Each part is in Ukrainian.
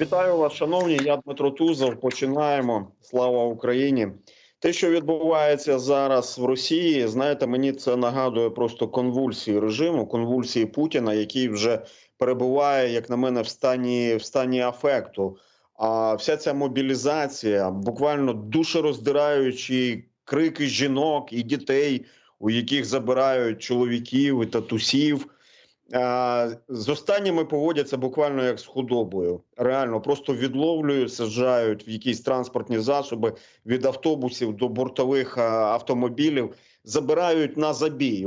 Вітаю вас, шановні. Я Дмитро Тузов. Починаємо. Слава Україні. Те, що відбувається зараз в Росії, знаєте, мені це нагадує просто конвульсії режиму, конвульсії Путіна, який вже перебуває, як на мене, в стані в стані афекту. А вся ця мобілізація, буквально душероздираючі крики жінок і дітей, у яких забирають чоловіків і татусів. З останніми поводяться буквально як з худобою. Реально просто відловлюють, саджають в якісь транспортні засоби від автобусів до бортових автомобілів, забирають на забій.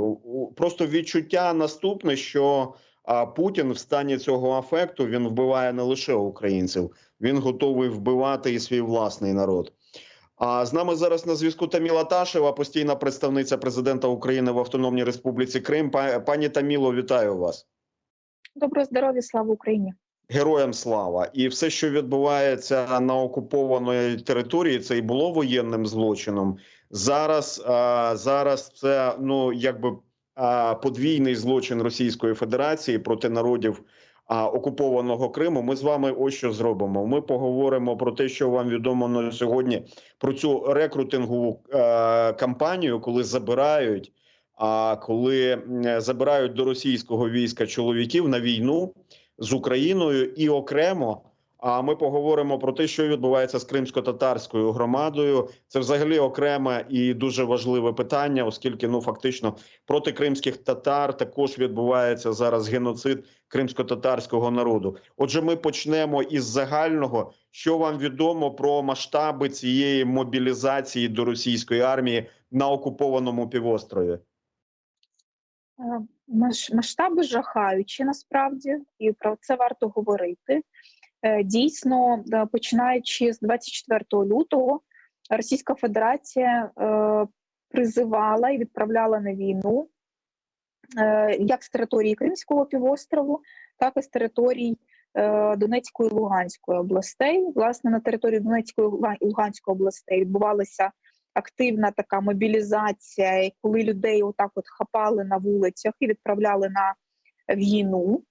Просто відчуття наступне, що Путін в стані цього афекту він вбиває не лише українців, він готовий вбивати і свій власний народ. А з нами зараз на зв'язку Таміла Ташева, постійна представниця президента України в Автономній Республіці Крим. Пані Таміло, вітаю вас. Доброго здоров'я, слава Україні. Героям слава! І все, що відбувається на окупованій території, це і було воєнним злочином. Зараз, а, зараз це ну якби а, подвійний злочин Російської Федерації проти народів а, окупованого Криму. Ми з вами ось що зробимо. Ми поговоримо про те, що вам відомо на сьогодні про цю рекрутингову е, кампанію, коли забирають. А коли забирають до російського війська чоловіків на війну з Україною і окремо. А ми поговоримо про те, що відбувається з кримсько-татарською громадою. Це взагалі окреме і дуже важливе питання, оскільки ну фактично проти кримських татар також відбувається зараз геноцид кримсько-татарського народу. Отже, ми почнемо із загального, що вам відомо про масштаби цієї мобілізації до російської армії на окупованому півострові. Е, Масштаби жахаючі насправді, і про це варто говорити. Е, Дійсно, починаючи з 24 лютого, Російська Федерація е, призивала і відправляла на війну е, як з території Кримського півострову, так і з територій Донецької і Луганської областей. Власне, на території Донецької і Луганської областей відбувалася активна така мобілізація, коли людей отак от хапали на вулицях і відправляли на війну.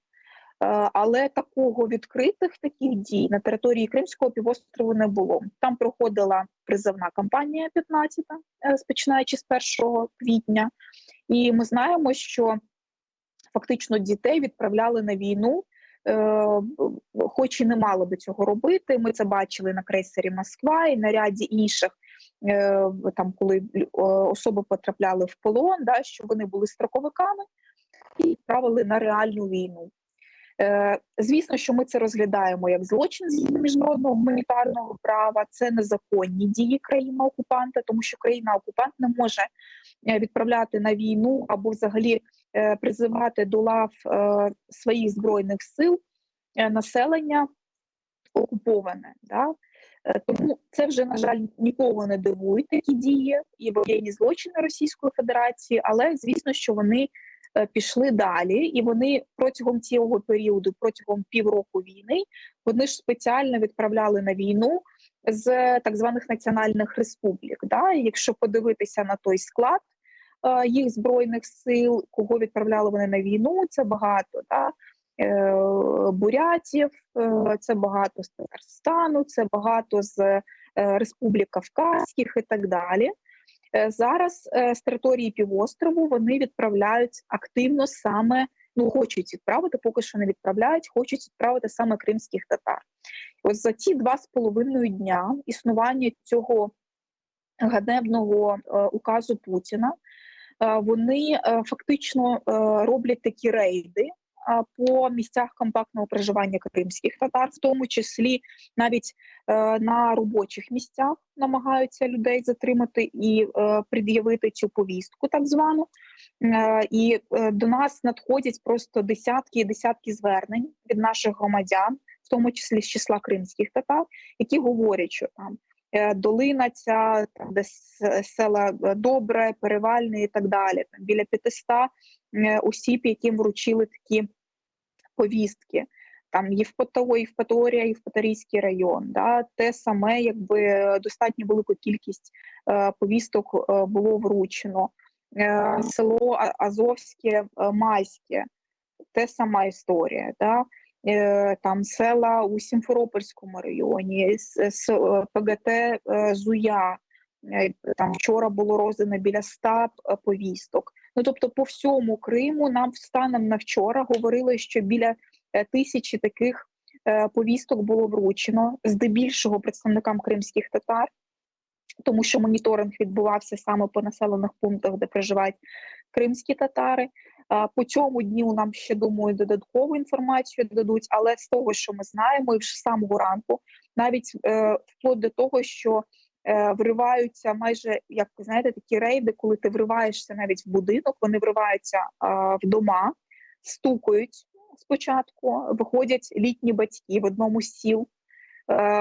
Е, Але такого відкритих таких дій на території Кримського півострову не було. Там проходила призовна кампанія 15, е, починаючи з 1 квітня, і ми знаємо, що фактично дітей відправляли на війну, е, хоч і не мали би цього робити. Ми це бачили на крейсері Москва і на ряді інших, там коли особи потрапляли в полон, да, що вони були строковиками і відправили на реальну війну. Е, Звісно, що ми це розглядаємо як злочин з міжнародного гуманітарного права. Це незаконні дії країни окупанта, тому що країна окупант не може е, відправляти на війну або взагалі е, призивати до лав своїх збройних сил населення окуповане. Да? Тому це вже на жаль нікого не дивують такі дії і воєнні злочини Російської Федерації, але звісно, що вони пішли далі, і вони протягом цього періоду, протягом півроку війни, вони ж спеціально відправляли на війну з так званих національних республік. Да? Якщо подивитися на той склад е, їх збройних сил, кого відправляли вони на війну, це багато. Да? Е, бурятів, е, це багато з Татарстану, це багато з е, республік Кавказьких і так далі. Е, Зараз е, з території півострову вони відправляють активно саме, ну хочуть відправити, поки що не відправляють, хочуть відправити саме кримських татар. Ось за ці два з половиною дня існування цього ганебного е, указу Путіна вони фактично роблять такі рейди по місцях компактного проживання кримських татар, в тому числі навіть е, на робочих місцях намагаються людей затримати і е, пред'явити цю повістку, так звану. Е, і до нас надходять просто десятки і десятки звернень від наших громадян, в тому числі з числа кримських татар, які говорять, що там. Е, Долина ця там, де села е, добре, перевальне і так далі. Там біля 500 е, осіб, яким вручили такі повістки. Там Євпатово, Євпаторія, Євпаторійський район. Да, те саме, якби достатньо велику кількість е, повісток е, було вручено. Е, село Азовське, е, Майське, те сама історія. Да. Е, там села у Сімферопольському районі, с, е, ПГТ е, Зуя. Там вчора було роздано біля ста повісток. Ну тобто, по всьому Криму нам станом на вчора говорили, що біля тисячі таких повісток було вручено, здебільшого представникам кримських татар, тому що моніторинг відбувався саме по населених пунктах, де проживають кримські татари. Е, По цьому дню нам ще думаю додаткову інформацію дадуть, але з того, що ми знаємо, і вже самого ранку, навіть е, вплоть до того, що е, вриваються майже як ви знаєте, такі рейди, коли ти вриваєшся навіть в будинок, вони вриваються е, в дома, стукають спочатку, виходять літні батьки в одному з сіл.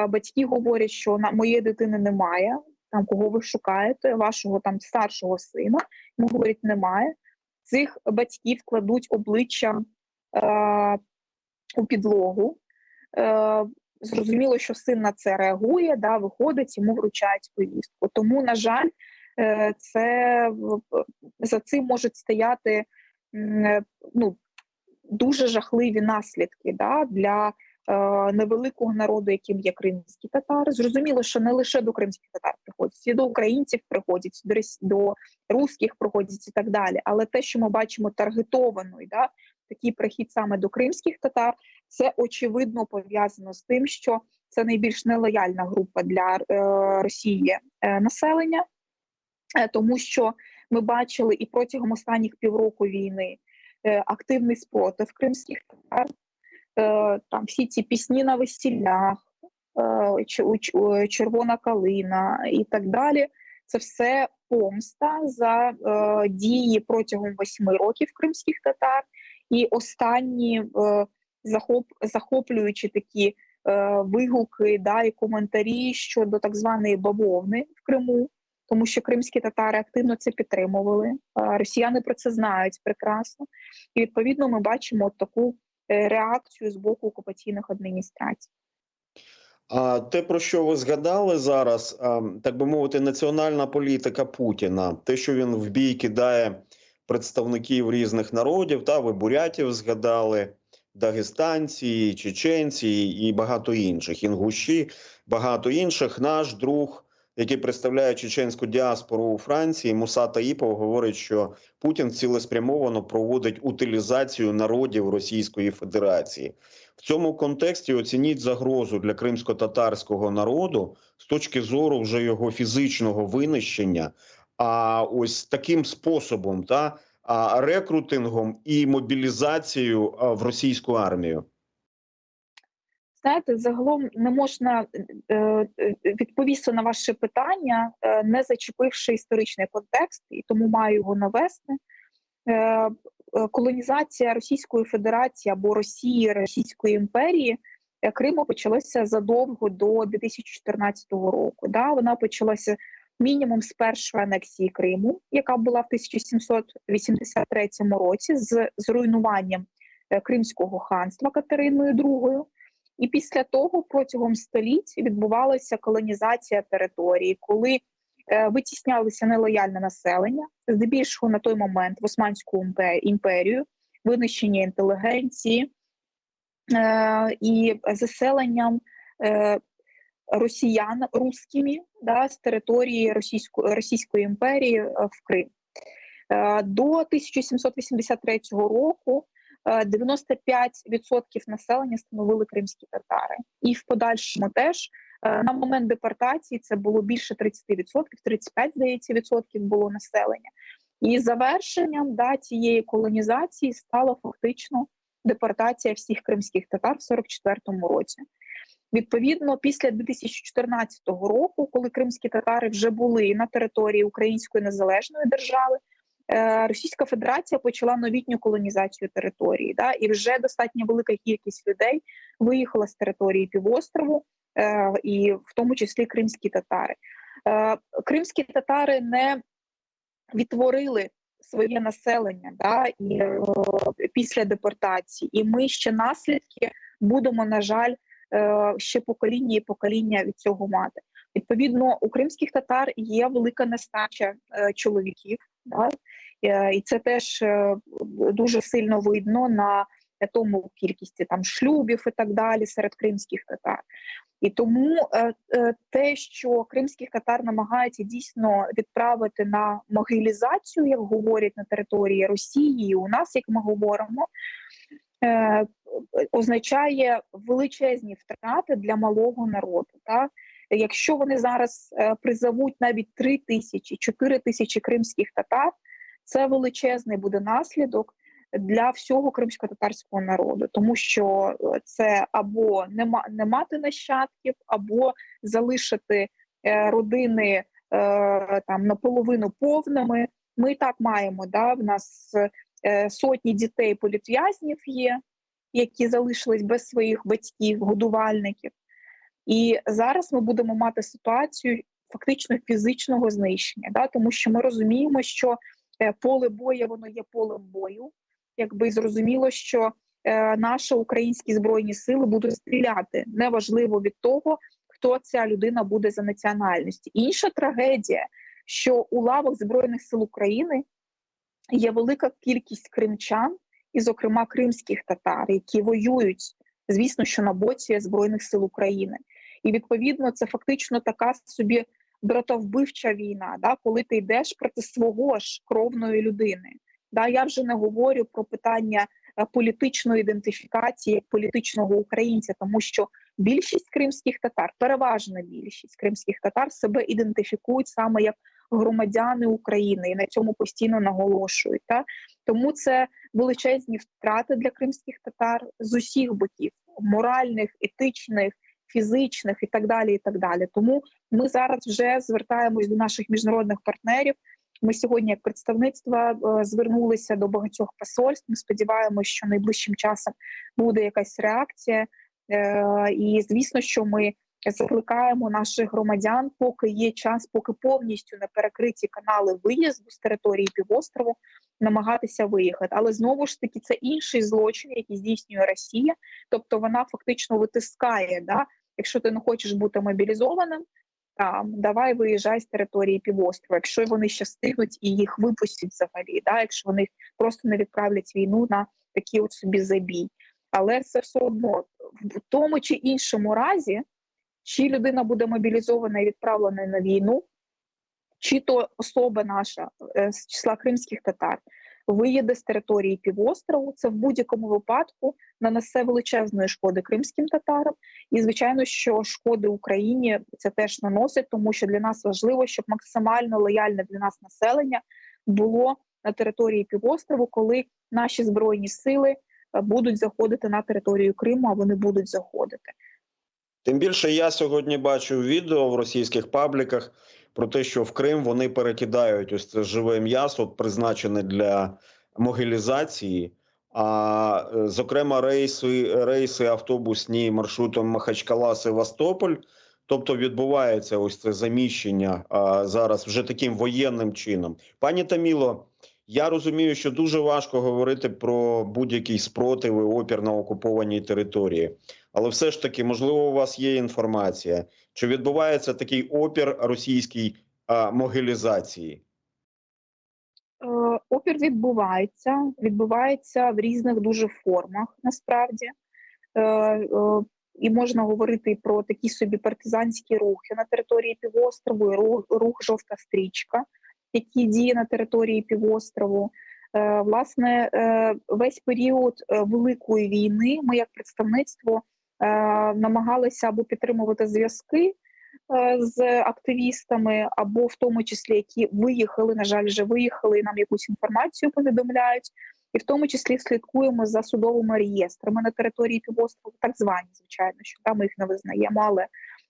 Батьки говорять, що на моєї дитини немає. Там кого ви шукаєте, вашого там старшого сина. Йому говорять, немає. Цих батьків кладуть обличчя е, у підлогу. Е, зрозуміло, що син на це реагує, да, виходить, йому вручають повістку. Тому, на жаль, е, це за цим можуть стояти е, ну, дуже жахливі наслідки да, для невеликого народу, яким є кримські татари. Зрозуміло, що не лише до кримських татар приходять, і до українців приходять, до, до русських приходять і так далі. Але те, що ми бачимо таргетований, да, такий прихід саме до кримських татар, це очевидно пов'язано з тим, що це найбільш нелояльна група для е, Росії е, населення, е, тому що ми бачили і протягом останніх півроку війни е, активний спротив кримських татар, е, там всі ці пісні на весіллях, е, червона калина і так далі. Це все помста за е, дії протягом восьми років кримських татар, і останні е, захоп, захоплюючі такі е, вигуки да, і коментарі щодо так званої бавовни в Криму, тому що кримські татари активно це підтримували. Е, Росіяни про це знають прекрасно, і відповідно ми бачимо таку е, реакцію з боку окупаційних адміністрацій. А те, про що ви згадали зараз, так би мовити, національна політика Путіна, те, що він в бій кидає представників різних народів, та ви бурятів згадали, дагестанці, чеченці і багато інших, інгуші, багато інших. Наш друг, який представляє чеченську діаспору у Франції, Муса Таїпов, говорить, що Путін цілеспрямовано проводить утилізацію народів Російської Федерації. В цьому контексті оцініть загрозу для кримсько-татарського народу з точки зору вже його фізичного винищення. А ось таким способом, та рекрутингом і мобілізацією в російську армію. Знаєте, загалом не можна е, е, відповісти на ваше питання, е, не зачепивши історичний контекст, і тому маю його навести. Колонізація Російської Федерації або Росії Російської імперії Криму почалася задовго до 2014 року. Да? Вона почалася мінімум з першої анексії Криму, яка була в 1783 році, з зруйнуванням Кримського ханства Катериною II. І після того протягом століть відбувалася колонізація території, коли е, витіснялося нелояльне населення, здебільшого на той момент в Османську імперію, винищення інтелігенції е, і заселенням е, росіян русскими да, з території Російської, Російської імперії в Крим. До 1783 року 95% населення становили кримські татари, і в подальшому теж е, на момент депортації це було більше 30%, 35, здається, відсотків було населення. І завершенням да, цієї колонізації стала фактично депортація всіх кримських татар в 44-му році. Відповідно, після 2014 року, коли кримські татари вже були на території Української незалежної держави, е, Російська Федерація почала новітню колонізацію території. Да, і вже достатньо велика кількість людей виїхала з території півострову, е, і в тому числі кримські татари. Е, Кримські татари не відтворили своє населення да, і, е, після депортації, і ми ще наслідки будемо, на жаль, е, ще покоління і покоління від цього мати. Відповідно, у кримських татар є велика нестача е, чоловіків, да? Е, і це теж е, дуже сильно видно на тому кількості там шлюбів і так далі серед кримських татар. І тому е, те, що кримських татар намагаються дійсно відправити на могилізацію, як говорять на території Росії, і у нас, як ми говоримо, означає величезні втрати для малого народу. Так? Якщо вони зараз призовуть навіть 3 тисячі, 4 тисячі кримських татар, це величезний буде наслідок для всього кримсько-татарського народу, тому що е, це або не, мати нащадків, або залишити е, родини е, там наполовину повними. Ми так маємо. Да? В нас сотні дітей політв'язнів є, які залишились без своїх батьків, годувальників. І зараз ми будемо мати ситуацію фактично фізичного знищення, да? тому що ми розуміємо, що поле бою воно є полем бою. Якби зрозуміло, що е, наші українські збройні сили будуть стріляти неважливо від того, хто ця людина буде за національністю. Інша трагедія, що у лавах збройних сил України є велика кількість кримчан, і, зокрема, кримських татар, які воюють, звісно, що на боці збройних сил України. І відповідно це фактично така собі братовбивча війна, да, коли ти йдеш проти свого ж кровної людини. Да, я вже не говорю про питання е, політичної ідентифікації як політичного українця, тому що більшість кримських татар, переважна більшість кримських татар себе ідентифікують саме як громадяни України і на цьому постійно наголошують. Та? Тому це величезні втрати для кримських татар з усіх боків моральних, етичних, фізичних і так далі. І так далі. Тому ми зараз вже звертаємось до наших міжнародних партнерів. Ми сьогодні, як представництво, е, звернулися до багатьох посольств. Ми сподіваємося, що найближчим часом буде якась реакція. Е, І звісно, що ми закликаємо наших громадян, поки є час, поки повністю не перекриті канали виїзду з території півострову, намагатися виїхати. Але знову ж таки, це інший злочин, який здійснює Росія. Тобто вона фактично витискає. Да? Якщо ти не хочеш бути мобілізованим, там давай виїжджай з території півострова, якщо вони ще стигнуть і їх випустять взагалі, да? якщо вони просто не відправлять війну на такий от собі забій. Але це все одно в тому чи іншому разі, чи людина буде мобілізована і відправлена на війну, чи то особа наша е, з числа кримських татар виїде з території півострову, це в будь-якому випадку нанесе величезної шкоди кримським татарам. І звичайно, що шкоди Україні це теж наносить, тому що для нас важливо, щоб максимально лояльне для нас населення було на території півострову, коли наші збройні сили е, будуть заходити на територію Криму, а вони будуть заходити. Тим більше я сьогодні бачу відео в російських пабліках про те, що в Крим вони перекидають ось це живе м'ясо, призначене для могилізації. А е, зокрема, рейси, рейси автобусні маршрутом Махачкала Севастополь. Тобто відбувається ось це заміщення а, зараз вже таким воєнним чином. Пані Таміло, я розумію, що дуже важко говорити про будь-який спротив опір на окупованій території. Але все ж таки, можливо, у вас є інформація, чи відбувається такий опір російській а, могилізації? Е, Опір відбувається, відбувається в різних дуже формах насправді. Е, е, І можна говорити про такі собі партизанські рухи на території півострову, рух, рух жовта стрічка, який діє на території півострову. Е, Власне, е, весь період е, Великої війни ми, як представництво, намагалися або підтримувати зв'язки е, з активістами, або в тому числі які виїхали, на жаль, вже виїхали і нам якусь інформацію повідомляють, і в тому числі слідкуємо за судовими реєстрами на території півострову, так звані, звичайно, що там їх не визнаємо, але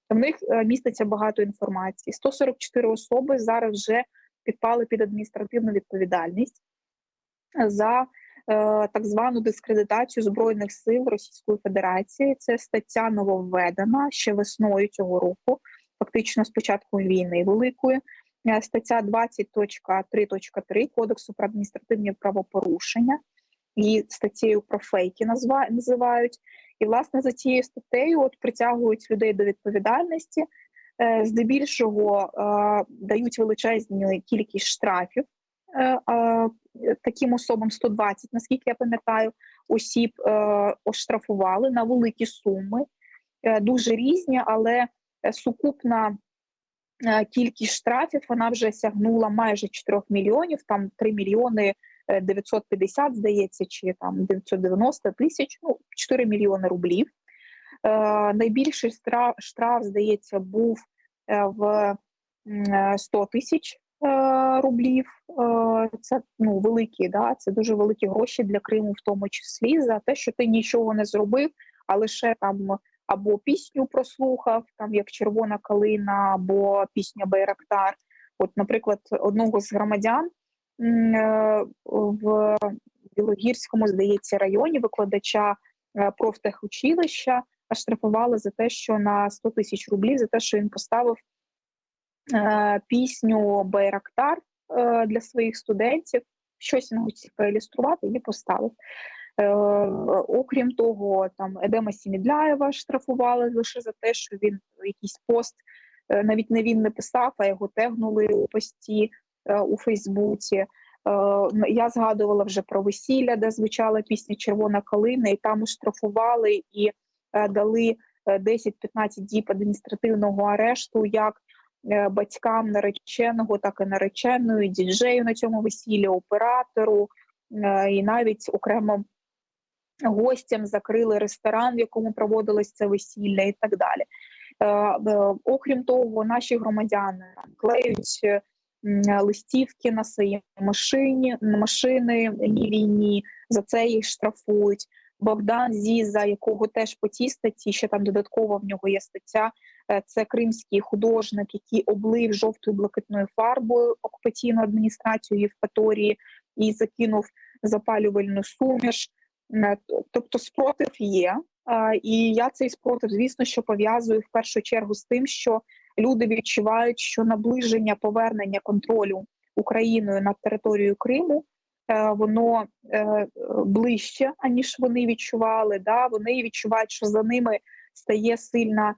в них е, міститься багато інформації. 144 особи зараз вже підпали під адміністративну відповідальність за е, так звану дискредитацію збройних сил Російської Федерації. Це стаття нововведена ще весною цього року, фактично з початку війни великої. Е, Стаття 20.3.3 Кодексу про адміністративні правопорушення і статтєю про фейки називають. І власне за цією статтею от притягують людей до відповідальності. Е, Здебільшого е, дають величезну кількість штрафів е, е, таким особам 120, наскільки я пам'ятаю. осіб е, оштрафували на великі суми, е, дуже різні, але е, сукупна кількість штрафів вона вже сягнула майже 4 мільйонів, там 3 мільйони е, 950, здається, чи там 990 тисяч, ну 4 мільйони рублів. Найбільший штраф, штраф, здається, був в е, 100 тисяч рублів. Е, Це ну великі, да, це дуже великі гроші для Криму, в тому числі за те, що ти нічого не зробив, а лише там або пісню прослухав, там як Червона калина, або пісня Байрактар. От, наприклад, одного з громадян е, в Білогірському, здається, районі викладача е, профтехучилища оштрафували за те, що на 100 тисяч рублів за те, що він поставив е, пісню Байрактар е, для своїх студентів. Щось він хотів проілюструвати і поставив. Е, окрім того, там Едема Сімідляєва штрафували лише за те, що він якийсь пост е, навіть не він не писав, а його тегнули у пості е, у Фейсбуці. Е, Я згадувала вже про весілля, де звучала пісня Червона калина, і там штрафували і дали е, 10-15 діб адміністративного арешту як батькам нареченого, так і нареченої, діджею на цьому весіллі, оператору, е, і навіть окремо гостям закрили ресторан, в якому проводилось це весілля, і так далі. Е, е, Окрім того, наші громадяни клеють е, листівки на свої машині, машини лінії, за це їх штрафують. Богдан Зіза, якого теж по цій статті, ще там додатково в нього є стаття. Е, Це кримський художник, який облив жовтою блакитною фарбою окупаційну адміністрацію Євпаторії і закинув запалювальну суміш. Е, Тобто спротив є. І я цей спротив, звісно, що пов'язую в першу чергу з тим, що люди відчувають, що наближення повернення контролю Україною над територією Криму е, воно е, ближче, аніж вони відчували. Да? Вони відчувають, що за ними стає сильна, е,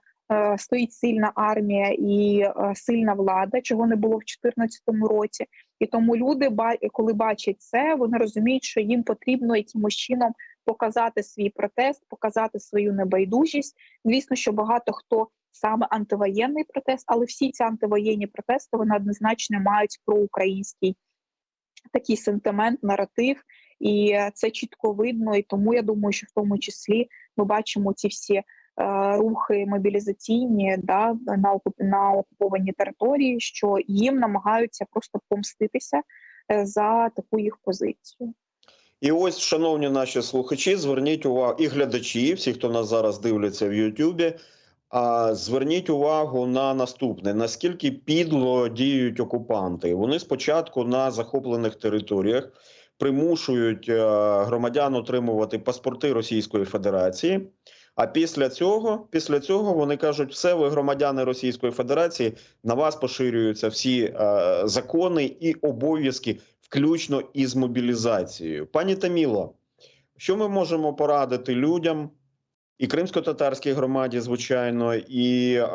стоїть сильна армія і е, сильна влада, чого не було в 2014 році. І тому люди, коли бачать це, вони розуміють, що їм потрібно якимось чином показати свій протест, показати свою небайдужість. Звісно, що багато хто саме антивоєнний протест, але всі ці антивоєнні протести вони однозначно мають проукраїнський такий сентимент, наратив, і е, це чітко видно. І тому я думаю, що в тому числі ми бачимо ці всі е, рухи мобілізаційні да, на, на окупованій території, що їм намагаються просто помститися е, за таку їх позицію. І ось, шановні наші слухачі, зверніть увагу і глядачі, всі, хто нас зараз дивляться в Ютубі. А зверніть увагу на наступне: наскільки підло діють окупанти. Вони спочатку на захоплених територіях примушують е, громадян отримувати паспорти Російської Федерації. А після цього, після цього вони кажуть, все, ви громадяни Російської Федерації, на вас поширюються всі е, закони і обов'язки, включно із мобілізацією. Пані Таміло, що ми можемо порадити людям і кримсько-татарській громаді, звичайно, і е,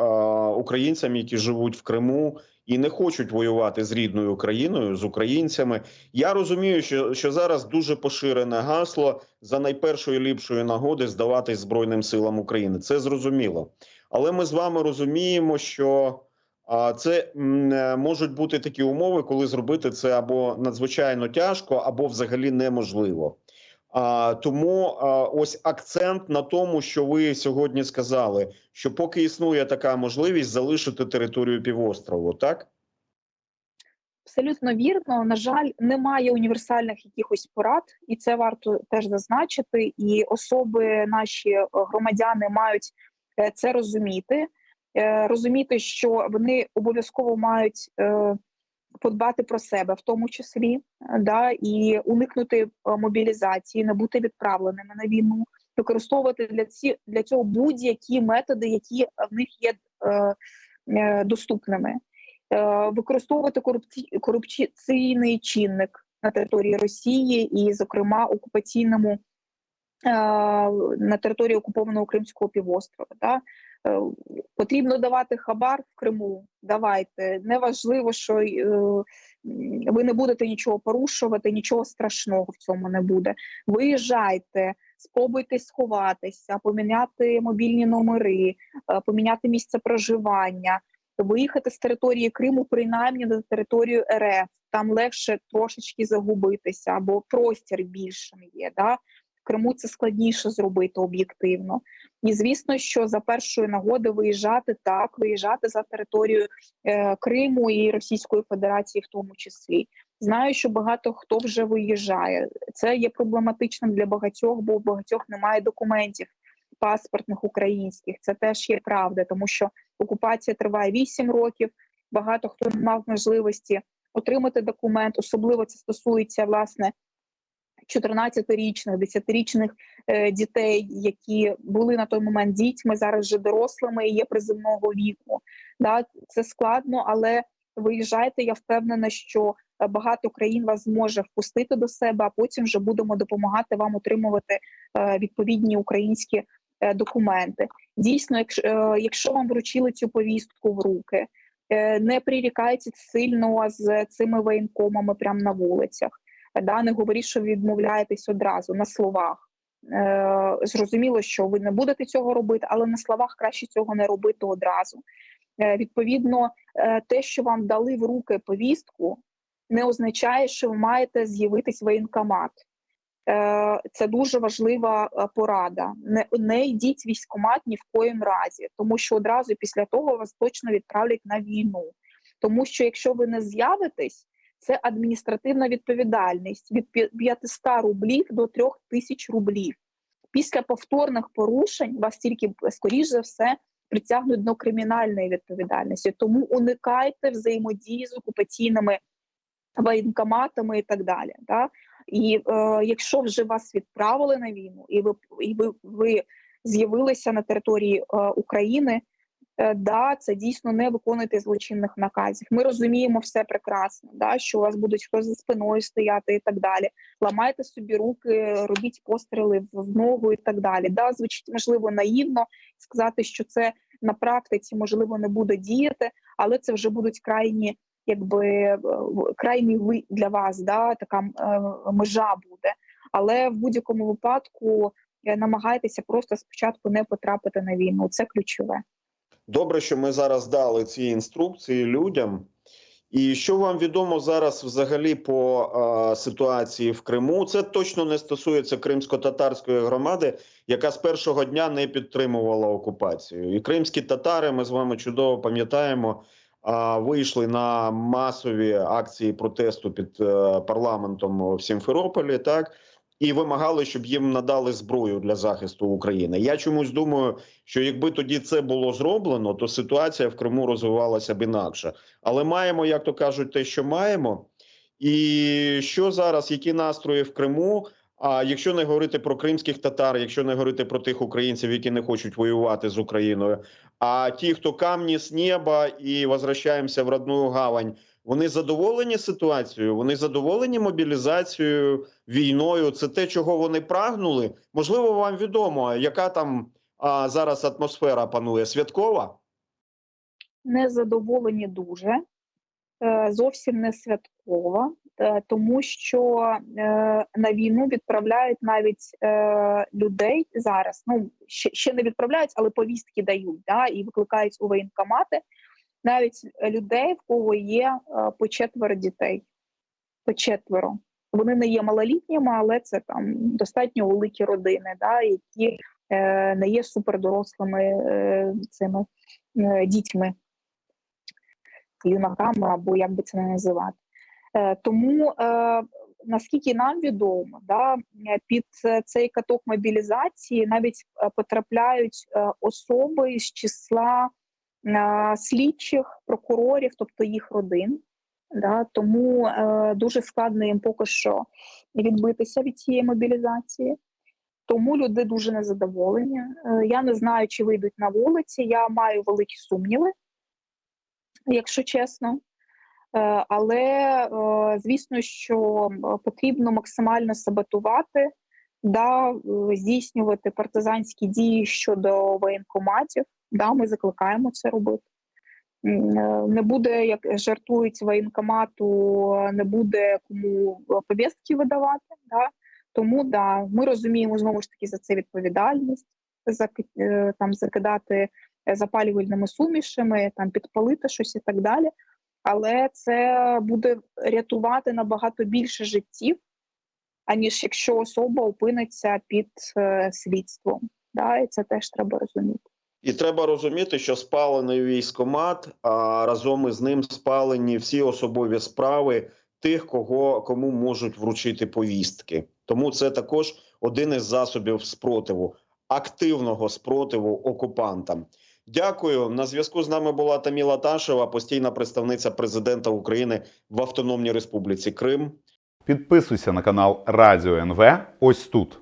українцям, які живуть в Криму і не хочуть воювати з рідною Україною, з українцями? Я розумію, що, що зараз дуже поширене гасло за найпершої ліпшої нагоди здаватись Збройним силам України. Це зрозуміло. Але ми з вами розуміємо, що а це е, можуть бути такі умови, коли зробити це або надзвичайно тяжко, або взагалі неможливо. А тому ось акцент на тому, що ви сьогодні сказали, що поки існує така можливість залишити територію півострову, так Абсолютно вірно. На жаль, немає універсальних якихось порад, і це варто теж зазначити. І особи, наші е, громадяни, мають е, це розуміти, Е, розуміти, що вони обов'язково мають подбати про себе, в тому числі, да, і уникнути е, мобілізації, не бути відправленими на війну, використовувати для ці для цього будь-які методи, які в них є е, е, доступними. Е, використовувати корупці... корупційний чинник на території Росії і, зокрема, окупаційному е, на території окупованого Кримського півострова. Да? Е, Потрібно давати хабар в Криму. Давайте неважливо, що е, ви не будете нічого порушувати, нічого страшного в цьому не буде. Виїжджайте, спробуйте сховатися, поміняти мобільні номери, е, поміняти місце проживання, виїхати з території Криму, принаймні на територію РФ. Там легше трошечки загубитися, або простір більшим є. Да? Криму це складніше зробити об'єктивно. І звісно, що за першої нагоди виїжджати так, виїжджати за територію е, Криму і Російської Федерації, в тому числі. Знаю, що багато хто вже виїжджає. Це є проблематичним для багатьох, бо у багатьох немає документів паспортних українських. Це теж є правда, тому що окупація триває 8 років. Багато хто не мав можливості отримати документ. Особливо це стосується власне 14-річних, 10-річних е, дітей, які були на той момент дітьми, зараз вже дорослими і є приземного віку. Да, це складно, але виїжджайте. Я впевнена, що е, багато країн вас зможе впустити до себе, а потім вже будемо допомагати вам отримувати е, відповідні українські документи. Дійсно, якщо, якщо вам вручили цю повістку в руки, не прирікайте сильно з цими воєнкомами прямо на вулицях. Да, не говоріть, що відмовляєтесь одразу на словах. Е, зрозуміло, що ви не будете цього робити, але на словах краще цього не робити одразу. Е, відповідно, е, те, що вам дали в руки повістку, не означає, що ви маєте з'явитись воєнкомат. Е, Це дуже важлива е, порада. Не, не йдіть військкомат ні в коїм разі, тому що одразу після того вас точно відправлять на війну. Тому що якщо ви не з'явитесь, це адміністративна відповідальність від пі- 500 рублів до 3000 рублів. Після повторних порушень вас тільки скоріш за все притягнуть до кримінальної відповідальності. Тому уникайте взаємодії з окупаційними воєнкоматами і так далі. Да? І е, якщо вже вас відправили на війну, і ви і ви, ви з'явилися на території е, України, да, це дійсно не виконуйте злочинних наказів. Ми розуміємо все прекрасно, да, що у вас будуть хтось за спиною стояти і так далі. Ламайте собі руки, робіть постріли в, ногу і так далі. Да, звучить можливо наївно сказати, що це на практиці можливо не буде діяти, але це вже будуть крайні якби е, крайній ви для вас, да, така е, межа буде. Але в будь-якому випадку е, намагайтеся просто спочатку не потрапити на війну. Це ключове. Добре, що ми зараз дали ці інструкції людям. І що вам відомо зараз взагалі по е, ситуації в Криму? Це точно не стосується кримсько-татарської громади, яка з першого дня не підтримувала окупацію. І кримські татари, ми з вами чудово пам'ятаємо, вийшли на масові акції протесту під е, парламентом в Сімферополі, так і вимагали, щоб їм надали зброю для захисту України. Я чомусь думаю, що якби тоді це було зроблено, то ситуація в Криму розвивалася б інакше. Але маємо, як то кажуть, те, що маємо. І що зараз, які настрої в Криму? А якщо не говорити про кримських татар, якщо не говорити про тих українців, які не хочуть воювати з Україною, а ті, хто камні з неба і возвращаємося в родну гавань, вони задоволені ситуацією, вони задоволені мобілізацією, війною. Це те, чого вони прагнули. Можливо, вам відомо, яка там а, зараз атмосфера панує святкова? Незадоволені дуже, е, зовсім не святкова, е, тому що е, на війну відправляють навіть людей зараз. Ну ще не відправляють, але повістки дають да, і викликають у воєнкомати навіть людей, в кого є е, по четверо дітей. По четверо. Вони не є малолітніми, але це там достатньо великі родини, да, які е, не є супердорослими е, цими е, дітьми, юнаками, або як би це не називати. Е, тому е, наскільки нам відомо, да, е, під е, цей каток мобілізації навіть е, потрапляють е, особи з числа е, слідчих прокурорів, тобто їх родин. Да, тому е, дуже складно їм поки що відбитися від цієї мобілізації. Тому люди дуже незадоволені. Е, я не знаю, чи вийдуть на вулиці. Я маю великі сумніви, якщо чесно. Е, але е, звісно, що потрібно максимально саботувати, да, е, здійснювати партизанські дії щодо воєнкоматів. Да, ми закликаємо це робити. Е, Не буде, як жартують воєнкомату, не буде кому повістки видавати. Да? Тому да, ми розуміємо знову ж таки за це відповідальність, е, там закидати е, запалювальними сумішами, там підпалити щось і так далі. Але це буде рятувати набагато більше життів, аніж якщо особа опиниться під е, слідством. Да, і це теж треба розуміти. І треба розуміти, що спалений військомат, а разом із ним спалені всі особові справи тих, кого кому можуть вручити повістки. Тому це також один із засобів спротиву, активного спротиву окупантам. Дякую. На зв'язку з нами була Таміла Ташева, постійна представниця президента України в Автономній Республіці Крим. Підписуйся на канал Радіо НВ ось тут.